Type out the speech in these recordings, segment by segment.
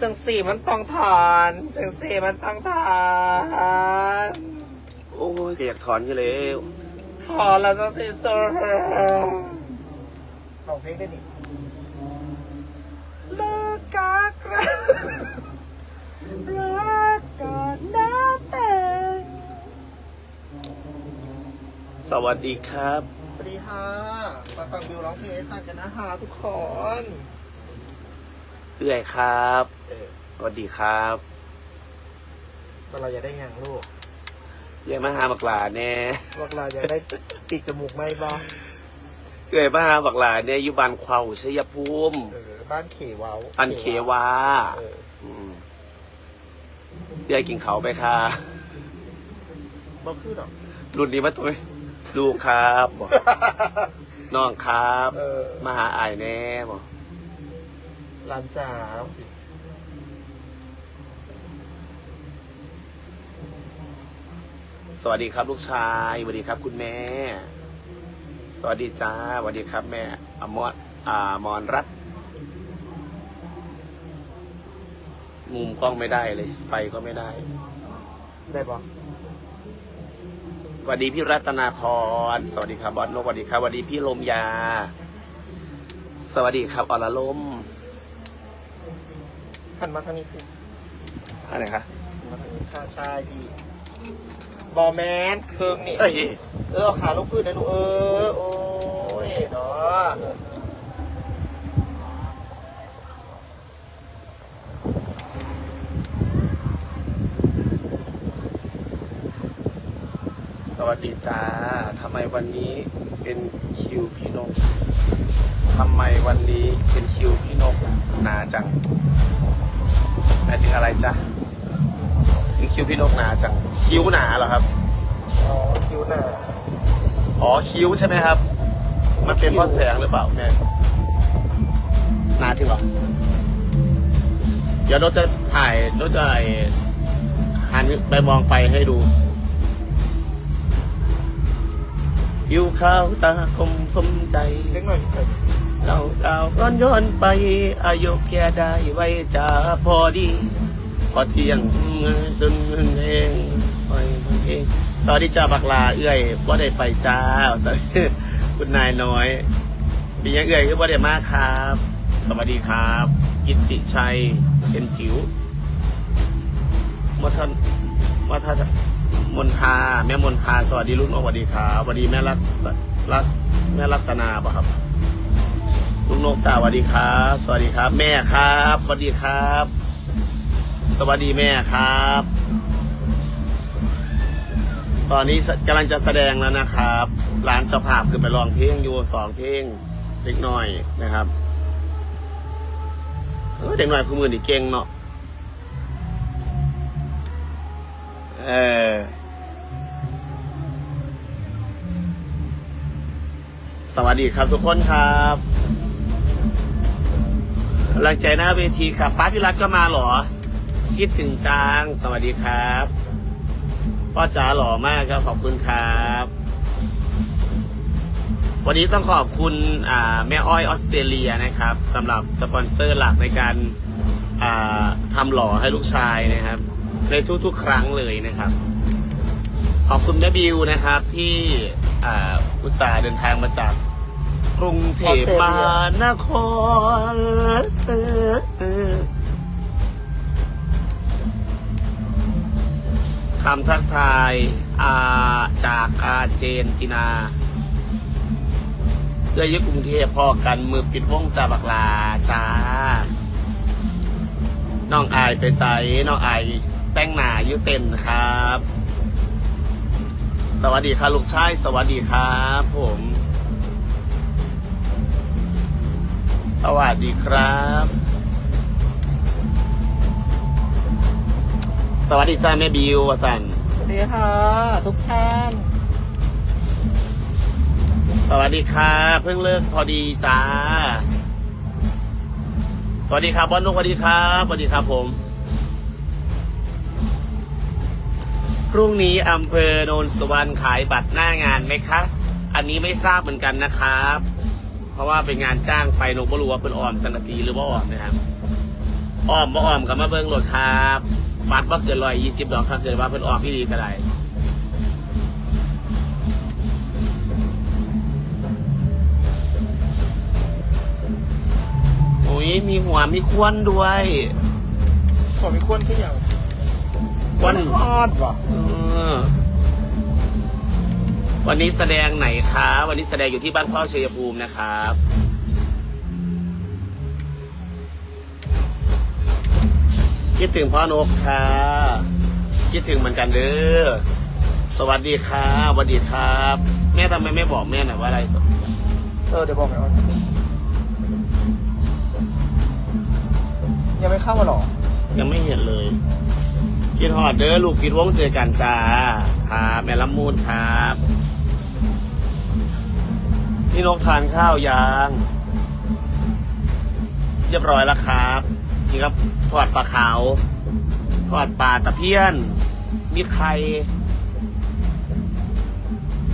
จังสี่มันต้องถอนจังสี่มันต้องถอนโอ้ยก็อยากถอนอยู่แล้วถอนแล้วจังสี่โซ่ลองเพลงได้ดิเลิกกักรักรักก่อนนะแต่สวัสดีครับ สวัสดีค่ะมาฟังบิวร้องเพลงให้ฟังกันนะฮะทุกคน เอื่อยครับเออสวัสดีครับตอนเราอยากได้ยังลูกเอื่อยมาหาบักหลาแน่พวกเราอยากได้ปีกจมูกไหมบ้างเอื่อยมาหาบักหลาแน่อยู่บ้านควาวชัยภูมิเออบ้านเขวาวอันเควาเออมเอื่อยกินเขาวไปค่ะ บ่คือหรอกรุ่นนี้มาตัวไหมลูกครับบอกน้องครับ เออมาหาอายแน่บอก ร้านจ๋าสิสวัสดีครับลูกชายสวัสดีครับคุณแม่ สวัสดีจ้าสวัสดีครับแม่อมรอ่ามอนรัตมุมกล้องไม่ได้เลย ไฟก็ไม่ได้ ได้ปะสวัสดีพี่รัตนาพร สวัสดีครับบอสนกสวัสดีครับสวัสดีพี่ลมยา สวัสดีครับอรลม หันมาทางนี้สิอันไหนคะหันมาทางนี้ค่ะใช่ดีบอแมนเครื่องนี่เอ้ยเออเอาขาลงพื้นนะลูกเออโอ้ยเนาะสวัสดีจ้าทำไมวันนี้เป็นคิวพี่นกทำไมวันนี้เป็นคิวพี่นกหนาจัง หมายถึงอะไรจ๊ะคือคิวพี่นกหนาจังคิ้วหนาเหรอครับ อ๋อคิ้วหนาอ๋อคิ้วใช่ไหมครับ มันเป็นเพราะแสงหรือเปล่าแม่หนาจริงเหรอ เดี๋ยวเราจะถ่ายเราจะหันไปมองไฟให้ดูอยู่ข้าวตาคมสมใจเล็กหน่อย เราดาวย้อนย้อนไป อายุแค่ได้ไว้จะพอดี พอเที่ยงดึงเองไปเองสวัสดีจ้าบักลาเอื้อยว่าได้ไปจ้าสวัสดีคุณนายน้อยปียังเอื้อยคือว่าได้มากครับ สวัสดีครับกิติชัยเซนจิ๋วมัทนมัทนมนทาแม่มนทาสวัสดีรุ่นสวัสดีครับสวัสดีแม่รักรักแม่ลักษณาป่ะครับ นกจ้าสวัสดีครับ สวัสดีครับ แม่ครับสวัสดีครับ สวัสดีแม่ครับ ตอนนี้กำลังจะแสดงแล้วนะครับร้านเจ้าภาพคือไปลองเพลงอยู่สองเพลงเล็กน้อยนะครับเออเด็กหน่อยคือมือนี่เก่งเนาะเออสวัสดีครับทุกคนครับ กำลังใจหน้าเวทีครับป้าพิรัตก็มาเหรอ คิดถึงจางสวัสดีครับพ่อจ๋าหล่อมากครับขอบคุณครับ วันนี้ต้องขอบคุณแม่อ้อยออสเตรเลียนะครับสำหรับสปอนเซอร์หลักในการทำหล่อให้ลูกชายนะครับ ในทุกๆ ครั้งเลยนะครับ ขอบคุณแม่บิวนะครับที่อุตส่าห์เดินทางมาจาก กรุงเทพมหานครเออเออคำทักทายอาจากอาเจนตินาเพื่อยึดกรุงเทพพอกันมือปิดวงจาบักลาจ้าน้องอายไปใส่น้องอายแต่งหน้ายุเต็นครับ สวัสดีครับลูกชาย สวัสดีครับผม สวัสดีครับ สวัสดีจ้าแม่บิววสันสวัสดีค่ะ ทุกท่าน สวัสดีครับเพิ่งเลิกพอดีจ้า สวัสดีครับบอลนุกสวัสดีครับสวัสดีครับผม พรุ่งนี้อำเภอโนนสุวรรณขายบัตรหน้างานไหมคะ อันนี้ไม่ทราบเหมือนกันนะครับ เพราะว่าเป็นงานจ้างไปนกบรู้ว่าเป็นออมสังกะสีหรือว่าออมนะครับอ้อมบ่อ้อมกับมาเบิ่งรถครับบัตรบ่เกินร้อยยี่สิบดอกถ้าเกิดว่าเพิ่นออกพี่ดีก็ได้โอ้ยมีหัวมีควนด้วยขอมีควนขึ้นอย่างควนฮอดว่ะเออ วันนี้แสดงไหนคะวันนี้แสดงอยู่ที่บ้านเข้าชัยภูมินะครับ คิดถึงพ่อนกค่ะ คิดถึงเหมือนกันเด้อสวัสดีครับสวัสดีครับ แม่ทำไมไม่บอกแม่หน่อยว่าอะไรสดเออเดี๋ยวบอกไงว่ายังไม่เข้ามาหรอยังไม่เห็นเลยคิดฮอดเด้อลูกพิดวงเจอกันจ้าครับแม่ละมูดครับ พี่นกทานข้าวยังเรียบร้อยแล้วครับ นี่ครับทอดปลาขาวทอดปลาตะเพียน มีไข่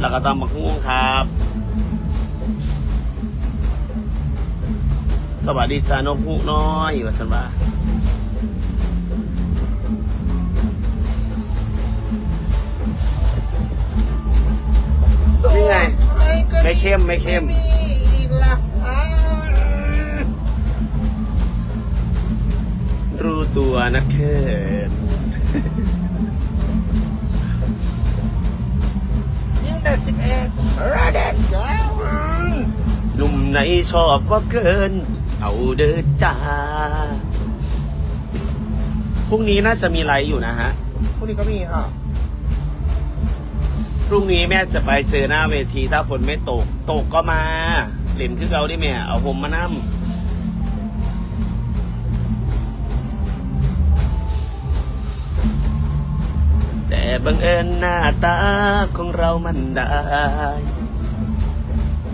แล้วก็ตำบักหุ่งครับ สวัสดีจ้านกฮูกน้อยว่สันว่านี่ไง ไม่เข้มไม่เข้มละรู้ตัวนะเคินยิ่งแต่สิบเอ็ดระเด็ดจ้าหนุ่มไหนชอบก็เกิน เอาเด้อจ้าพรุ่งนี้น่าจะมีไลฟ์อยู่นะฮะ พวกนี้ก็มีค่ะ พรุ่งนี้แม่จะไปเจอหน้าเวทีถ้าฝนไม่ตก ตกก็มาเหล่นคือเราได้แม่ เอาผมมานั่มแต่บังเอิญหน้าตาของเรามันได้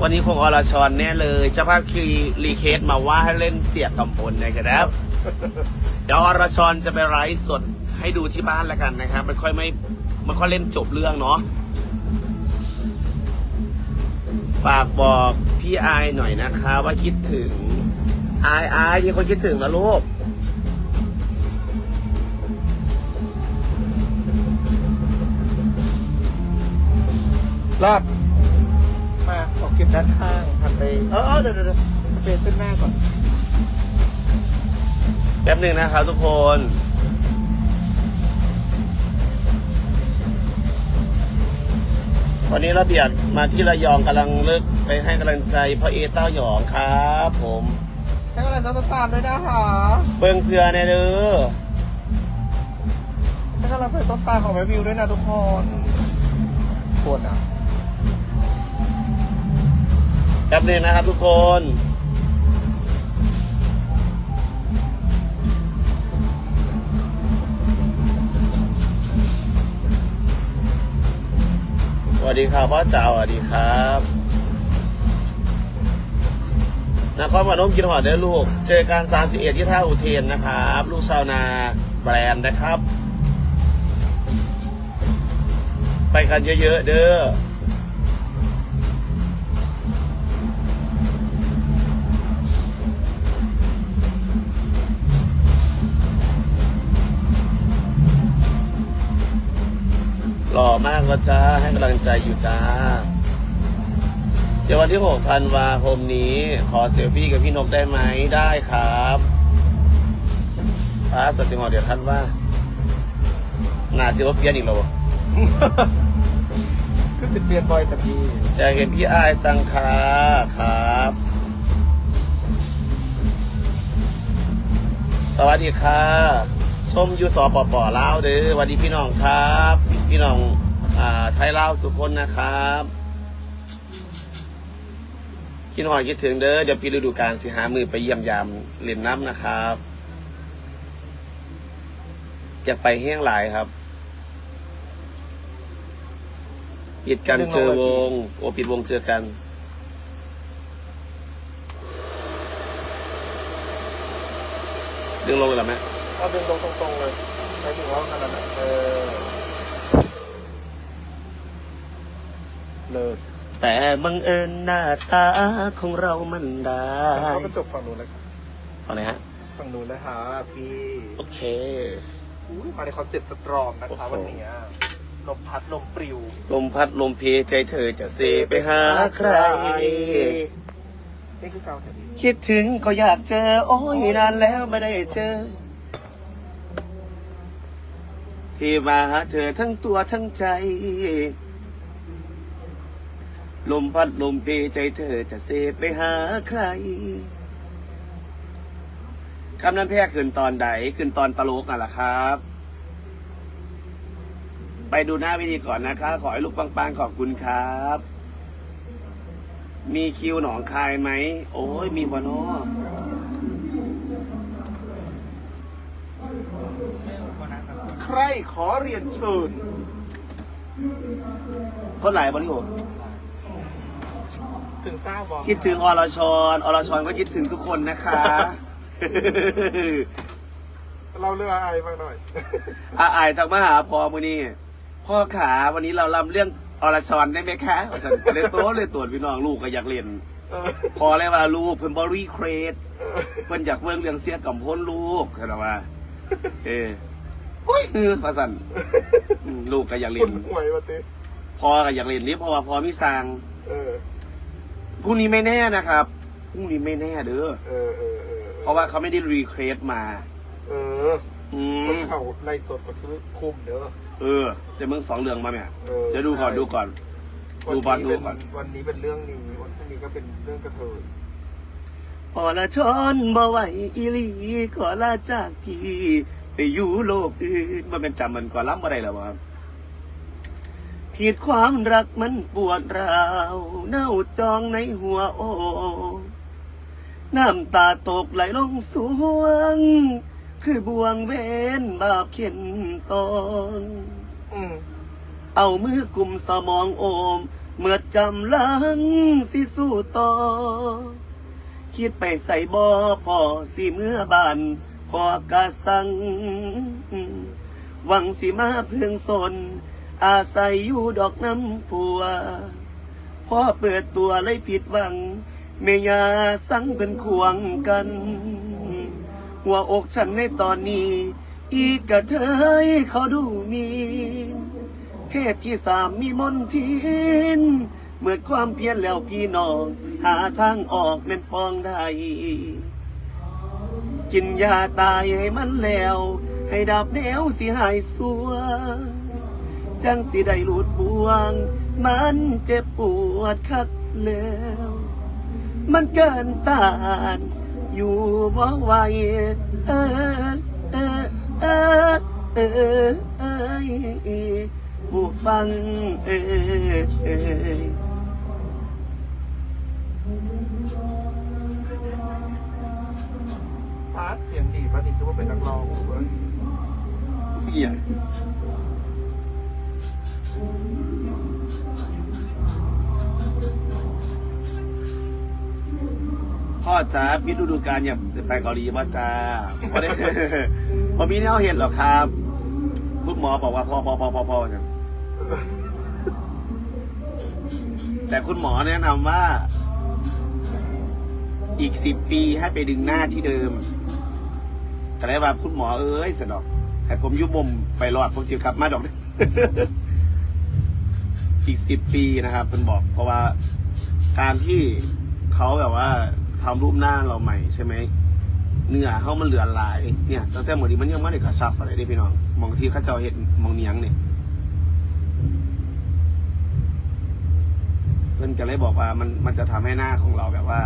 วันนี้คงอรชรแน่เลยเจ้าภาพคีรีเควสมาว่าให้เล่นเสียบกำพลนะครับ เดี๋ยวอรชรจะไปไลฟ์สดให้ดูที่บ้านแล้วกันนะครับ มันค่อยไม่ มันค่อยเล่นจบเรื่องเนาะฝากบอกพี่อายหน่อยนะคะ ว่าคิดถึงอายอายมีคนคิดถึงนะลูกลาดมาขอเก็บด้านข้างหันไปเออเออเดี๋ยวเดี๋ยวเดี๋ยวเปลี่ยนเส้นหน้าก่อน แป๊บหนึ่งนะครับทุกคน วันนี้ระเบียดมาที่ระยองกำลังเลิกไปให้กำลังใจพ่อเอเต้าหยองครับผมให้กำลังใจต้นตาลด้วยนะคะเบิ่งเพื่อในเด้อให้กำลังใจต้นตาลของแม่วิวด้วยนะทุกคนปวดอะแป๊บหนึ่งนะครับทุกคน ดีครับพ่อจ๋าสวัสดีครับนครพนมกินหอดได้ลูก เจอกัน31ที่ท่าอุเทนนะครับ ลูกชาวนาแบรนด์นะครับ ไปกันเยอะๆเด้อ หล่อมากก็จ้า ให้กำลังใจอยู่จ้า เดี๋ยววันที่ 6 ธันวาคมนี้ ขอเซลฟี่กับพี่นกได้ไหม ได้ครับป้าสดสิงห์เดี๋ยวท่านว่า หนาสิว่าเปลี่ยนอีกแล้วบ่คือสิบเปลี่ยนบ่อยแต่พี่อยากเห็นพี่อายจังค่ะครับ สวัสดีค่ะ ส้มยูสอปปลาวเด้อสวัสดีพี่น้องครับ พี่น้องอ่าไทยลาวสุคนนะครับคิดหอดคิดถึงเด้อเดี๋ยวปีฤดูกาลสิหามือไปเยี่ยมยามเล่นน้ำนะครับอยากไปแห้งหลายครับปิดกันเจอวง โอปิดวงเจอกันดึงลงเลยหรอแม่ เอาดึงลงตรงๆเลยหมายถึงว่าขนาดนั้นเออเลิกแต่บังเอิญหน้าตาของเรามันได้เขาก็จบฝั่งนู้นเลยครับเอาไหนฮะ ฝั่งงนู้นนะคะพี่โอเค อุ๊ยมาในคอนเซ็ปต์สตรองนะคะโอ้โหวันนี้ลมพัดลมปลิว ลมพัดลมเพใจเธอจะเซไปหาใคร นี่คือเกาแต่ดีคิดถึงก็อยากเจอ โอ้ยนานแล้วไม่ได้เจอ พี่มาหาเธอทั้งตัวทั้งใจ ลมพัดลมเพใจเธอจะเซไปหาใครคำนั้นแพ้ขึ้นตอนใดขึ้นตอนตลกน่ะแหละครับ ไปดูหน้าวิธีก่อนนะคะ ขอให้ลูกปังๆขอบคุณครับ มีคิวหนองคายไหม โอ้ยมีบอนอ ใครขอเรียนเชิญคนหลายบริโภคถึงทราบบอกคิดถึงอรชรอรชรก็คิดถึงทุกคนนะคะ เราเรื่องอะไรบ้างหน่อย อาอายทางมหาพอมือนี้พ่อขาวันนี้เราลำเรื่องอรชรได้ไหมคะสันก็เลยโต้เลยตรวจพี่น้องลูกก็อยากเรียนเออพอเลยว่าลูกเพิ่นบรีเครดเออเพิ่นอยากเบิ่งเรื่องเสียกับพ้นลูกใช่ไหมว่า เออ โอ้ยคือประสันอืมลูกก็อยากคเรียนนหวยมาติพ่อก็อยากเรียนนี่เพราะว่าพ่อมีสร้างเออ พรุ่งนี้ไม่แน่นะครับพรุ่งนี้ไม่แน่เด้อเออเออเออเพราะว่าเขาไม่ได้รีเครดมา เอออืคนม เขาไล่สดก็คือคุมเด้อ เออเดี๋ยวมึงสองเรื่องมาแม่เออ เดี๋ยวดูก่อนใช่ดูก่อน ดูบอลดูก่อน วันนี้เป็นเรื่องนี้วันพรุ่งนี้ก็เป็นเรื่องกระเทยพอละชอนบ่ไหวอีหลีขอลาจากพี่ ไปอยู่โลกอื่นมันเป็นจำมันก่อนล้ำอะไรหรอวะผิดความรักมันปวดร้าวเน่าจองในหัวโอน้ำตาตกไหลลงสวง คือบวงเวนบาปเข็นตอนอืมเอามือกุมสมองโอม เมื่อกำลังสิสู้ต่อ คิดไปใส่บ่อพอสิเมื่อบาน พอกะสัง หวังสิมาเพื่องสน อาศัยอยู่ดอกน้ำผัว พ่อเปิดตัวเลยผิดหวัง เมียาสังเป็นควงกัน หัวอกฉันในตอนนี้ อีกกระเทยเขาดูมีเพศที่สามมีมนทินเหมือนความเพียรแล้วพี่น้อง หาทางออกเป็นปองได้ กินยาตายให้มันแล้ว ให้ดับแนวสิหายสัวจังสิได้หลุดบ่วง มันเจ็บปวดคักแล้ว มันเกินต้านอยู่บ่ไหวเออเออเออเออเออผู้ฟังเออ เสเสียงดีป่ะนี่คือว่าเป็นนักร้องเว้ยเหี้ยพ่อจ๋าพิดฤดูกาลอย่าไปเกาหลีพ่อจ้าพอได้พอมีแนวเห็นหรอครับ คุณหมอบอกว่าพ่อพ่อพ่อพ่อพ่อจ้ะแต่คุณหมอแนะนำว่า อีกสิบปีให้ไปดึงหน้าที่เดิม แต่ได้ว่าคุณหมอเอ้ยสนอก ให้ผมยุบมไปรอดผมสิกลับมาดอกอีกสิบปีนะครับเพิ่นบอก เพราะว่าการที่เขาแบบว่าทำรูปหน้าเราใหม่ใช่ไหมเนื้อเขามันเหลือหลายเนี่ยตั้งแต่หมดนี้มันยังไม่ได้กระชับอะไรได้พี่น้องมองที่เข้าเจ้าเห็นมองเนียงเนี่ยเพิ่นก็เลยบอกว่ามันมันจะทำให้หน้าของเราแบบว่า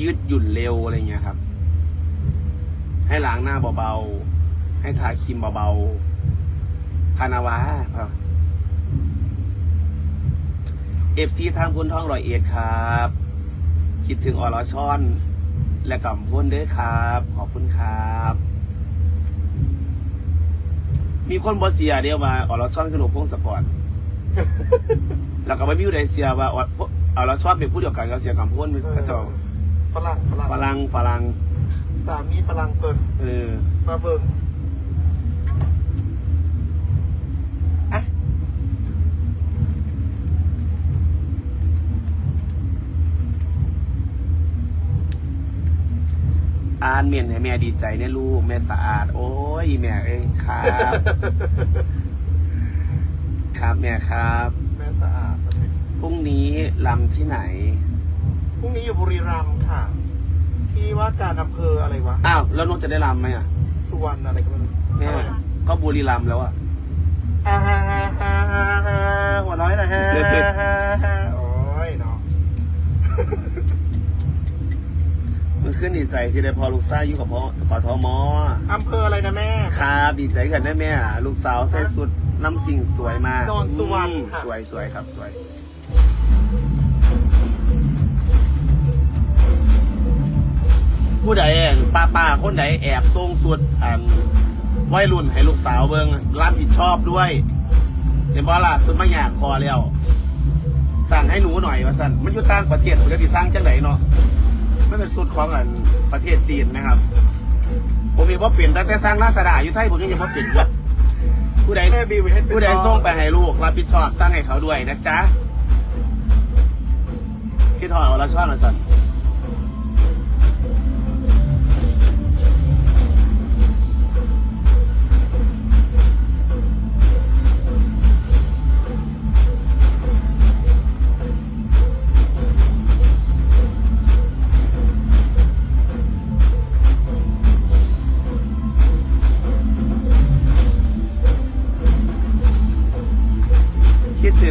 ยืดหยุ่นเร็วอะไรเงี้ยครับ ให้ล้างหน้าเบาๆ ให้ทาครีมเบาๆพานาวาเอฟซีทางพุนท้องรอยเอ็ดครับ คิดถึงอรชอน และกำพ้นเด้อครับ ขอบคุณครับ มีคนบอเสียเดียวมาอรชอนคือหลวงพงศกรแล้วก็ไม่มีผู้ใดเสียว่าออรชอนเป็นผู้เดียวกันกับเสียกำพ้นพระเจ้าฝรั่งฝรั่งฝรั่งฝรั่ง สามีฝรั่งเปิดเออมาเบิ่งอะอ่านเมียนให้แม่ดีใจเนี่ยลูก แม่สะอาด โอ้ย แม่เอ้ยครับ ครับแม่ครับ แม่สะอาดพรุ่งนี้ลำที่ไหน พรุ่งนี้อยู่บุรีรัมย์ค่ะ ที่ว่าการอำเภออะไรวะ อ้าวแล้วนกจะได้ลำไหมอะสุวรรณอะไรก็ไม่รู้แม่ก็บุรีรัมย์แล้วอะ อ่าฮ่าฮ่าฮ่าฮ่าฮ่าหัวน้อยนะฮะเด็ดเด็ดฮ่าฮ่าโอ้ยเนาะมันขึ้นดีใจที่ได้พอลูกชายอยู่กับพ่อปทมอำเภออะไรนะแม่ ครับดีใจกันได้แม่ลูกสาวใส่สุดน้ำสิ่งสวยมากนอนสุวรรณอืมค่ะ สวยสวยครับสวย ผู้ใดป้าป้าคนใดแอบส่งสุดอันวัยรุ่นให้ลูกสาวเบิงรับผิดชอบด้วยเห็นบ่ล่ะสุดมาอยากพอแล้วสั่งให้หนูหน่อยว่าสั่นมันอยู่ต่างประเทศปกติสร้างจังไหนเนาะไม่เป็นสุดของอันประเทศจีนนะครับ ผมเองว่าเปลี่ยนตั้งแต่สร้างลาสดาอยู่ไทยผมยังยังว่าเปลี่ยนผู้ใดผู้ใดส่งไปให้ลูกรับผิดชอบสร้างให้เขาด้วยนะจ๊ะพี่ถอยเอาละช่อนละสั่น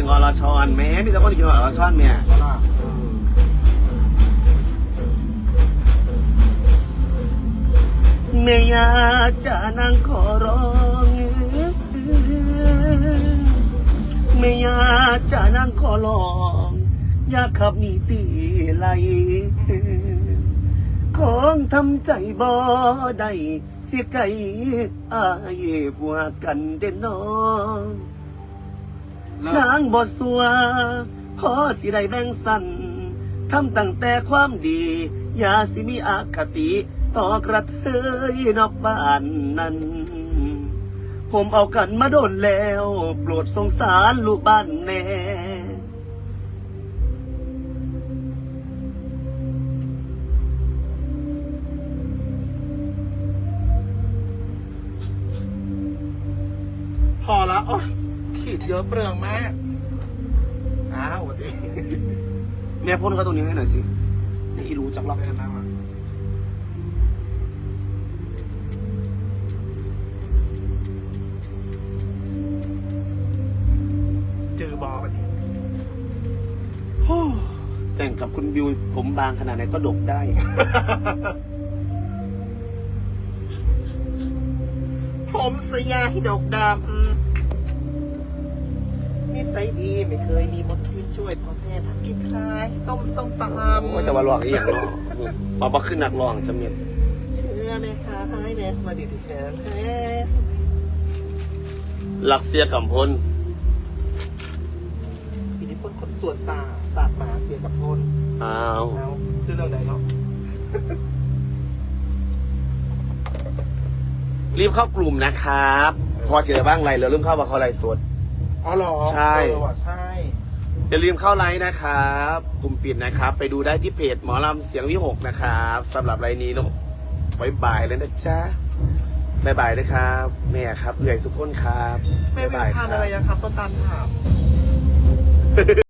ถึงอรชรแม่มีแต่คนคิดถึงอรชรแม่เอาล่ออเมียาจะนั่งขอร้องเมียาจะนั่งขอร้องอยากขับมีตีไหลของทำใจบ่ได้เสียไก่อายผัวกันเด่นน้อง นางบอสัวขอสิได้แบ่งสันทำตั้งแต่ความดี อย่าสิมีอคติ ต่อกระเทยนอกบ้านนั้น ผมเอากันมาโดนแล้ว โปรดสงสารลูกบ้านแน่ เยอะเปลืองมาก อ้าวสวัสดี แม่พ่นเขาตรงนี้ให้หน่อยสิ นี่อีรู้จักหรอกเดินมาเจอบอวันนี้โอ้แต่งกับคุณบิวผมบางขนาดไหนก็ดกได้ ผมสยายดกดำ นิสัยดี ไม่เคยมีมดที่ช่วยพ่อแม่ทำกินขายต้มส้มตำว่าจะมาลองอีกอย่างเนาะมาบักขึ้นนักลองจะเมียนเชื่อไหมคะให้แม่มาดีที่แท้แท้ลักเสียกำพลอิทธิพลคนสวดตาศาสตร์หมาเสียกับพลอ้าวเอาซื้อเรื่องไหนเนาะรีบเข้ากลุ่มนะครับ พอเจอบ้างไรเหลือเริ่มเข้ามาเข้าไรสด อ๋อเหรอใช่ เออว่ะใช่ อย่าลืมเข้าไลน์นะครับกลุ่มปิดนะครับ ไปดูได้ที่เพจหมอลำเสียงวิหกนะครับสำหรับไลน์นี้เนอะบายบายเลยนะจ๊ะบายบายนะครับ แม่ครับเอื่อยสุกคนครับแม่วิวบ๊ยบยทานคบอะไรยังครับต้นตาลถาม